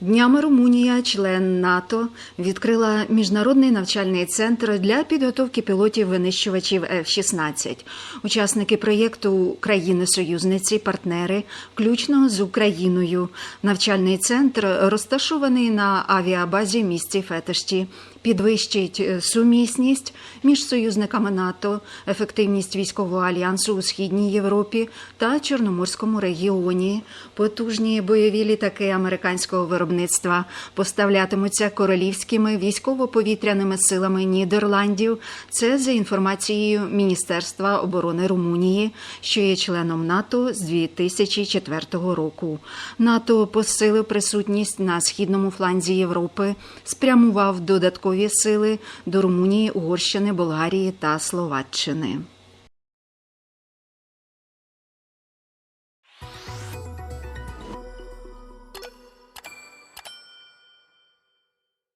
Днями Румунія, член НАТО, відкрила міжнародний навчальний центр для підготовки пілотів винищувачів F-16. Учасники проєкту країни-союзниці, партнери, включно з Україною. Навчальний центр розташований на авіабазі місті Фетешті. Підвищить сумісність між союзниками НАТО, ефективність військового альянсу у східній Європі та Чорноморському регіоні. Потужні бойові літаки американського виробництва поставлятимуться королівськими військово-повітряними силами Нідерландів. Це за інформацією Міністерства оборони Румунії, що є членом НАТО з 2004 року. НАТО посилив присутність на східному фланзі Європи, спрямував додаткові сили до Румунії, Угорщини, Болгарії та Словаччини.